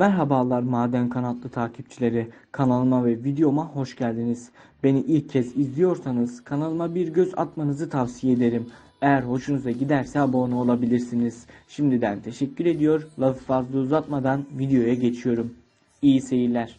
Merhabalar maden kanatlı takipçileri. Kanalıma ve videoma hoş geldiniz. Beni ilk kez izliyorsanız kanalıma bir göz atmanızı tavsiye ederim. Eğer hoşunuza giderse abone olabilirsiniz. Şimdiden teşekkür ediyor. Lafı fazla uzatmadan videoya geçiyorum. İyi seyirler.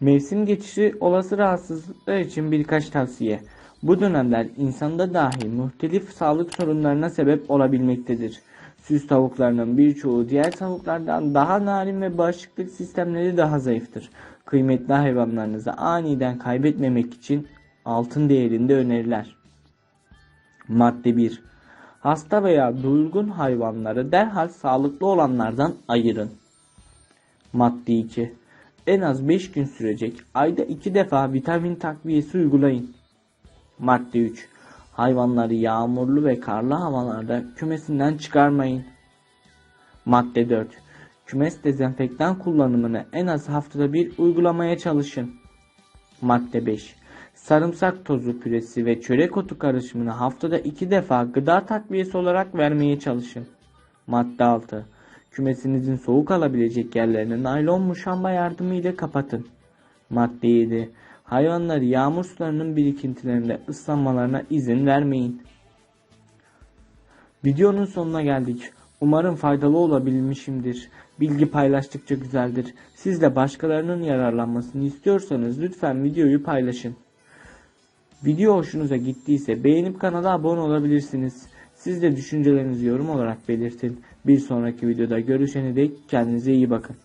Mevsim geçişi olası rahatsızlıklar için birkaç tavsiye. Bu dönemler insanda dahi muhtelif sağlık sorunlarına sebep olabilmektedir. Süs tavuklarının birçoğu diğer tavuklardan daha narin ve bağışıklık sistemleri daha zayıftır. Kıymetli hayvanlarınızı aniden kaybetmemek için altın değerinde öneriler. Madde 1. Hasta veya durgun hayvanları derhal sağlıklı olanlardan ayırın. Madde 2. En az 5 gün sürecek ayda 2 defa vitamin takviyesi uygulayın. Madde 3. Hayvanları yağmurlu ve karlı havalarda kümesinden çıkarmayın. Madde 4. Kümes dezenfektan kullanımını en az haftada bir uygulamaya çalışın. Madde 5. Sarımsak tozu püresi ve çörek otu karışımını haftada 2 defa gıda takviyesi olarak vermeye çalışın. Madde 6. Kümesinizin soğuk alabilecek yerlerini naylon muşamba yardımıyla kapatın. Madde 7. Hayvanları yağmur sularının birikintilerinde ıslanmalarına izin vermeyin. Videonun sonuna geldik. Umarım faydalı olabilmişimdir. Bilgi paylaştıkça güzeldir. Siz de başkalarının yararlanmasını istiyorsanız lütfen videoyu paylaşın. Video hoşunuza gittiyse beğenip kanala abone olabilirsiniz. Siz de düşüncelerinizi yorum olarak belirtin. Bir sonraki videoda görüşene dek kendinize iyi bakın.